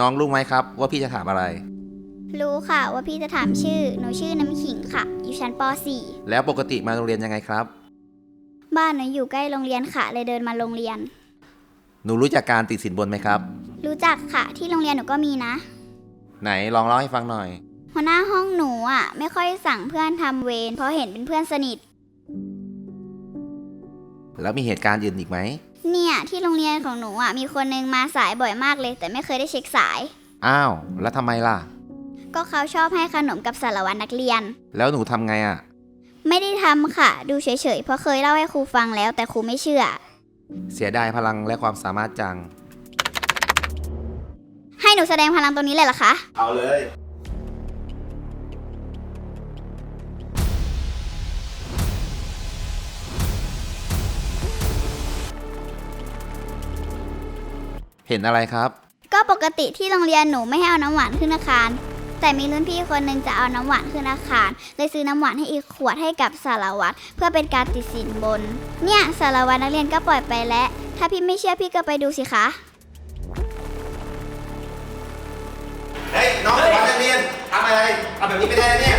น้องรู้ไหมครับ ว่าพี่จะถามอะไร รู้ค่ะว่าพี่จะถามชื่อ หนูชื่อน้ำขิงค่ะ อยู่ชั้นป แล้วปกติมาโรงเรียนยังไงครับ .4 บ้านหนูอยู่ใกล้โรงเรียนค่ะ เลยเดินมาโรงเรียน หนูรู้จักการติดสินบนไหมครับ รู้จักค่ะ ที่โรงเรียนหนูก็มีนะ ไหนลองเล่าให้ฟังหน่อย หัวหน้าห้องหนูอะ ไม่ค่อยสั่งเพื่อนทำเวรเพราะเห็นเป็นเพื่อนสนิท แล้วมีเหตุการณ์อื่นอีกไหม เนี่ยที่โรงเรียนของหนูอะมีคนนึงมาสายบ่อยมากเลย แต่ไม่เคยได้เช็คสาย อ้าว แล้วทำไมล่ะ ก็เขาชอบให้ขนมกับสารวัตรนักเรียน แล้วหนูทำไงอะ ไม่ได้ทำค่ะ ดูเฉยๆเพราะเคยเล่าให้ครูฟังแล้ว แต่ครูไม่เชื่อ เสียดายพลังและความสามารถจัง ให้หนูแสดงพลังตรงนี้เลยเหรอคะ เอาเลย เห็นอะไรครับ ก็ปกติที่โรงเรียนหนูไม่ให้เอาน้ำหวานขึ้นอาคาร แต่มีรุ่นพี่คนหนึงจะเอาน้ำหวานขึ้นอาคาร เลยซื้อน้ำหวานให้อีกขวดให้กับสารวัตรเพื่อเป็นการติดสินบน เนี่ยสารวัตรนักเรียนก็ปล่อยไปแล้ว ถ้าพี่ไม่เชื่อพี่ก็ไปดูสิคะ เฮ้ยน้องสารวัตรนักเรียนทำอะไรทำแบบนี้ไม่ได้นะเนี่ย